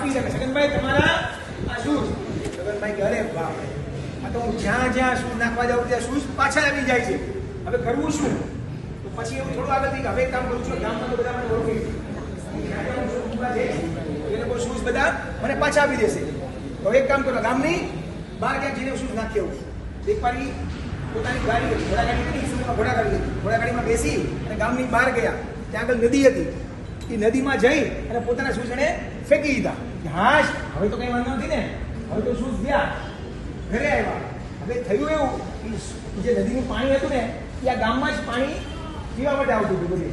આપી શકે. છગનભાઈ તમારા આ શૂઝ છગનભાઈ અરે બાપ આ તો હું જ્યાં જ્યાં શૂઝ નાખવા જાઉં ત્યાં શૂઝ પાછા આવી જાય છે. હવે કરવું શું? તો પછી એવું થોડું આગળ થઈ હવે કામ કરું છું ગામમાં તો બધા મને ઓળખે એ લોકો શૂઝ બધા મને પાછા આપી દેશે. તો એક કામ કરો, ગામની બહાર ક્યાંક જઈને શૂઝ નાખી આવું દેખવાની પોતાની ગાડી, ઘોડાગાડી ઘોડાગાડી હતી ઘોડાગાડીમાં બેસી અને ગામની બહાર ગયા. ત્યાં આગળ નદી હતી. એ નદીમાં જઈ અને પોતાના શૂઝ એણે ફેંકી દીધા. હાશ હવે તો કઈ વાંધો નથી ને. હવે તો શૂઝ ગયા. ઘરે આવ્યા. હવે થયું એવું કે જે નદીનું પાણી હતું ને એ આ ગામમાં જ પાણી પીવા માટે આવતું હતું બધું.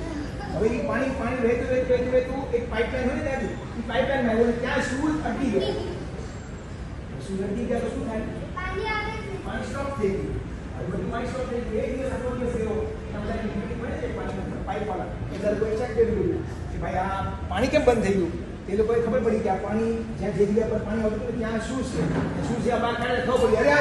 હવે એ પાણી પાણી વહેતું વહેતું વહેતું વહેતું એક પાઇપલાઇન હોય ને ત્યાંથી એ પાઇપલાઇનમાં આવ્યું ત્યાં શૂઝ અટકી ગયો. શૂઝ અટકી ગયા તો શું થાય? પાણી સ્ટોપ થઈ ગયું. બધું પાણી સ્ટોપ થઈ ગયું. એક દિવસ આખો દિવસ એના પડે છે પાણી પાઇપવાળા એટલે લોકોએ ચેક કરી બધું કે ભાઈ, આ પાણી કેમ બંધ થઈ ગયું? એ લોકોએ ખબર પડી કે આ પાણી જ્યાં જે જગ્યા પર પાણી આવતું ત્યાં શું છે? શું છે? આ બહાર કાઢે ખબર પડી. અરે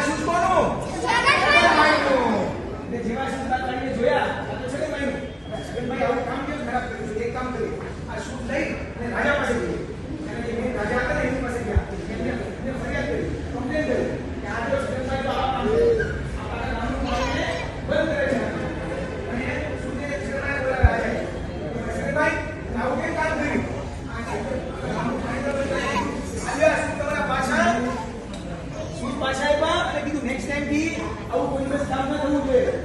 a universidade vai ter um.